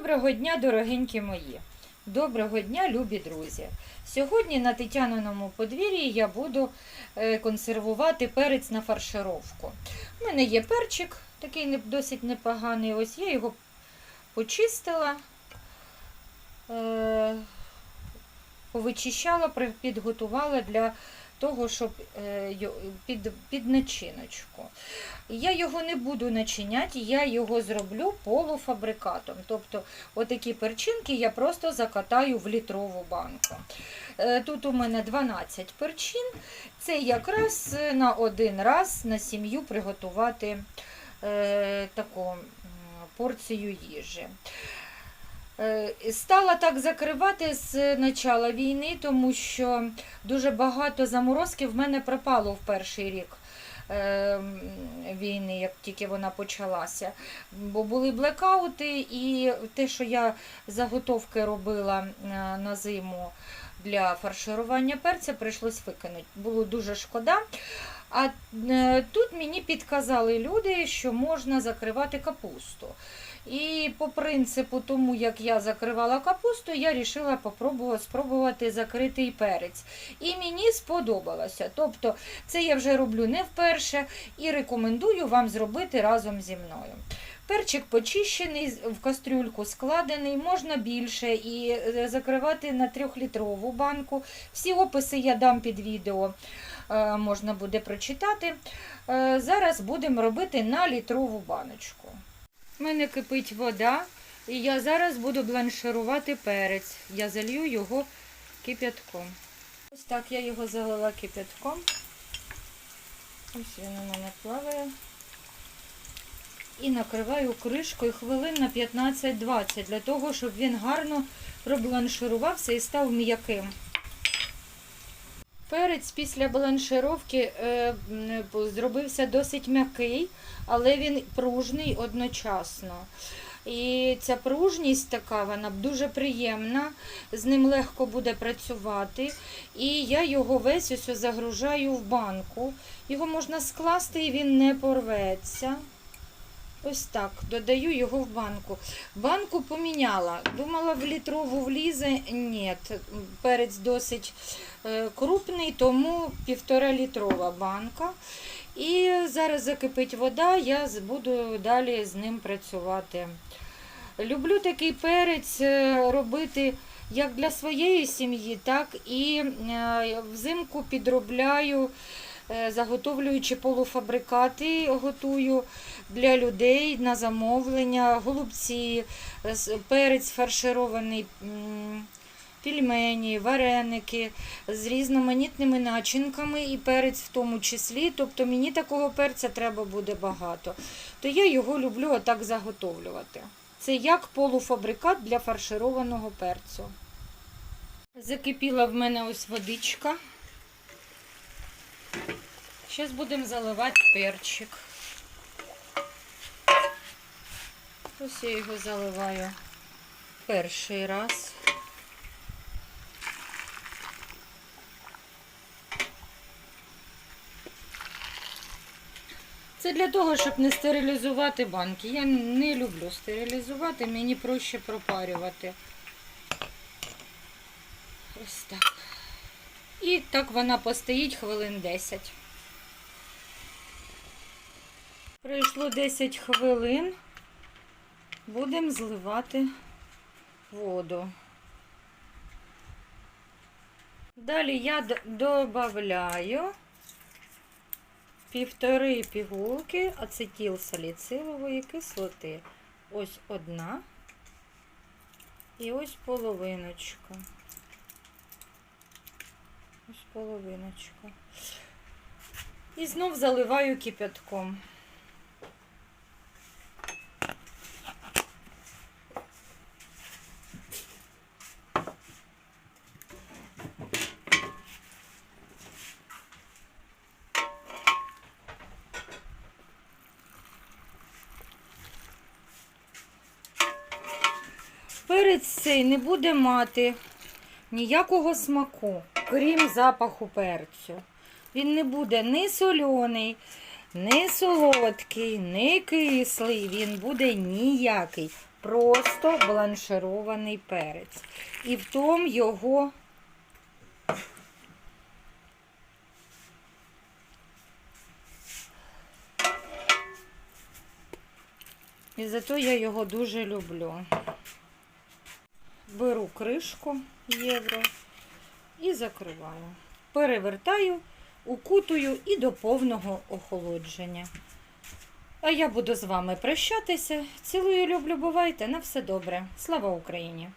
Доброго дня, дорогенькі мої! Доброго дня, любі друзі! Сьогодні на Тетяниному подвір'ї я буду е, консервувати перець на фаршировку. У мене є перчик, такий досить непоганий. Ось я його почистила, е, повичищала, підготувала для того, щоб е, під, під начиночку. Я його не буду начиняти, я його зроблю полуфабрикатом. Тобто отакі перчинки я просто закатаю в літрову банку. Е, Тут у мене 12 перчин. Це якраз на один раз на сім'ю приготувати е, таку порцію їжі. Е, Стала так закривати з початку війни, тому що дуже багато заморозків в мене пропало в перший рік е, війни, як тільки вона почалася. Бо були блекаути, і те, що я заготовки робила е, на зиму для фарширування перця, прийшлось викинути. Було дуже шкода. А е, тут мені підказали люди, що можна закривати капусту. І по принципу тому, як я закривала капусту, я вирішила спробувати закрити і перець. І мені сподобалося. Тобто це я вже роблю не вперше і рекомендую вам зробити разом зі мною. Перчик почищений, в кастрюльку складений, можна більше і е, закривати на трьохлітрову банку. Всі описи я дам під відео, е, можна буде прочитати. Е, Зараз будемо робити на літрову баночку. У мене кипить вода, і я зараз буду бланширувати перець. Я залью його кип'ятком. Ось так я його залила кип'ятком. Ось він у мене плаває. І накриваю кришкою хвилин на 15-20, для того, щоб він гарно пробланширувався і став м'яким. Перець після бланшировки е, зробився досить м'який, але він пружний одночасно. І ця пружність така, вона дуже приємна, з ним легко буде працювати. І я його весь ось загружаю в банку. Його можна скласти і він не порветься. Ось так, додаю його в банку. Банку поміняла. Думала, в літрову влізе. Ні, перець досить е, крупний, тому півтора літрова банка. І зараз закипить вода, я буду далі з ним працювати. Люблю такий перець е, робити як для своєї сім'ї, так і е, взимку підробляю, заготовлюючи полуфабрикати, готую для людей на замовлення, голубці, е, перець фарширований, м, пельмені, вареники з різноманітними начинками і перець в тому числі. Тобто мені такого перця треба буде багато. То я його люблю отак заготовлювати. Це як полуфабрикат для фаршированого перцю. Закипіла в мене ось водичка. Зараз будемо заливати перчик. Ось я його заливаю перший раз. Це для того, щоб не стерилізувати банки. Я не люблю стерилізувати, мені проще пропарювати. Ось так. І так вона постоїть хвилин 10. Пройшло 10 хвилин. Будемо зливати воду. Далі я додаю півтори пігулки ацетилсаліцилової кислоти. Ось одна і ось половиночка. Ось половиночка. І знов заливаю кипятком. Перець цей не буде мати ніякого смаку, крім запаху перцю. Він не буде ні соляний, ні солодкий, ні кислий. Він буде ніякий. просто бланширований перець. І в тому його І зато я його дуже люблю. Беру кришку євро і закриваю. Перевертаю, укутую і до повного охолодження. А я буду з вами прощатися. Цілую, люблю, бувайте. На все добре. Слава Україні!